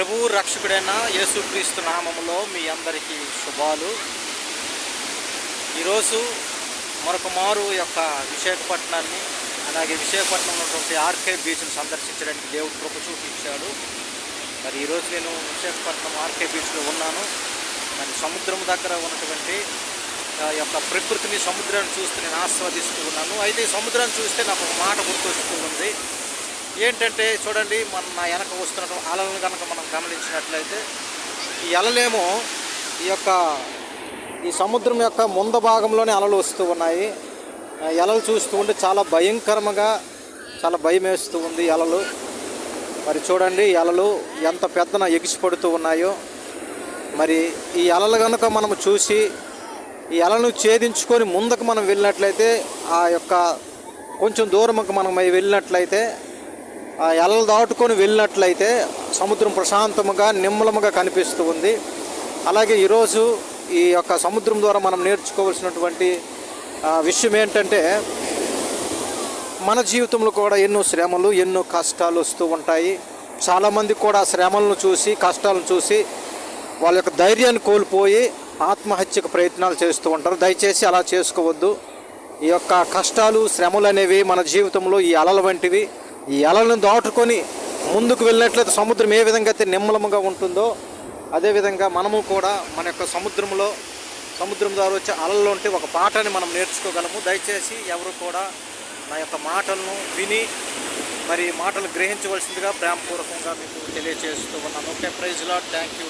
ప్రభువు రక్షకుడైన యేసుక్రీస్తు నామములో మీ అందరికీ శుభాలు. ఈరోజు మరొక మారు యొక్క విశాఖపట్నాన్ని అలాగే విశాఖపట్నం ఉన్నటువంటి ఆర్కే బీచ్ను సందర్శించడానికి దేవుడు కృప చూపించాడు. మరి ఈరోజు నేను విశాఖపట్నం ఆర్కే బీచ్లో ఉన్నాను. మరి సముద్రం దగ్గర ఉన్నటువంటి యొక్క ప్రకృతిని సముద్రాన్ని చూస్తూ నేను ఆస్వాదిస్తూ ఉన్నాను. అయితే ఈ సముద్రాన్ని చూస్తే నాకు ఒక మాట గుర్తొస్తూ ఉంది. ఏంటంటే చూడండి మన నా వెనక వస్తున్న అలలను కనుక మనం గమనించినట్లయితే ఈ అలలేమో ఈ యొక్క ఈ సముద్రం యొక్క ముంద భాగంలోనే అలలు వస్తూ ఉన్నాయి. ఆ అలలు చూస్తూ ఉంటే చాలా భయంకరంగా చాలా భయం వేస్తూ ఉంది ఎలలు అలలు. మరి చూడండి ఎలలు అలలు ఎంత పెద్దన ఎగిసిపడుతూ ఉన్నాయో. మరి ఈ అలలు కనుక మనం చూసి ఈ అలను ఛేదించుకొని ముందుకు మనం వెళ్ళినట్లయితే ఆ యొక్క కొంచెం దూరంకి మనం వెళ్ళినట్లయితే ఎల్ల అలలు దాటుకొని వెళ్ళినట్లయితే సముద్రం ప్రశాంతముగా నిమ్మలముగా కనిపిస్తూ ఉంది. అలాగే ఈరోజు ఈ యొక్క సముద్రం ద్వారా మనం నేర్చుకోవాల్సినటువంటి విషయం ఏంటంటే మన జీవితంలో కూడా ఎన్నో శ్రమలు ఎన్నో కష్టాలు వస్తూ ఉంటాయి. చాలామంది కూడా శ్రమలను చూసి కష్టాలను చూసి వాళ్ళ యొక్క ధైర్యాన్ని కోల్పోయి ఆత్మహత్యకు ప్రయత్నాలు చేస్తూ ఉంటారు. దయచేసి అలా చేసుకోవద్దు. ఈ యొక్క కష్టాలు శ్రమలు అనేవి మన జీవితంలో ఈ అలల వంటివి. ఈ అలలను దాటుకొని ముందుకు వెళ్ళినట్లయితే సముద్రం ఏ విధంగా అయితే నిమ్మలముగా ఉంటుందో అదేవిధంగా మనము కూడా మన యొక్క సముద్రంలో సముద్రం ద్వారా వచ్చే అలల్లో ఉంటే ఒక పాఠాన్ని మనం నేర్చుకోగలము. దయచేసి ఎవరు కూడా నా యొక్క మాటలను విని మరి మాటలు గ్రహించవలసిందిగా ప్రేమపూర్వకంగా మీకు తెలియజేస్తూ ఉన్నాను. Okay praise Lord thank you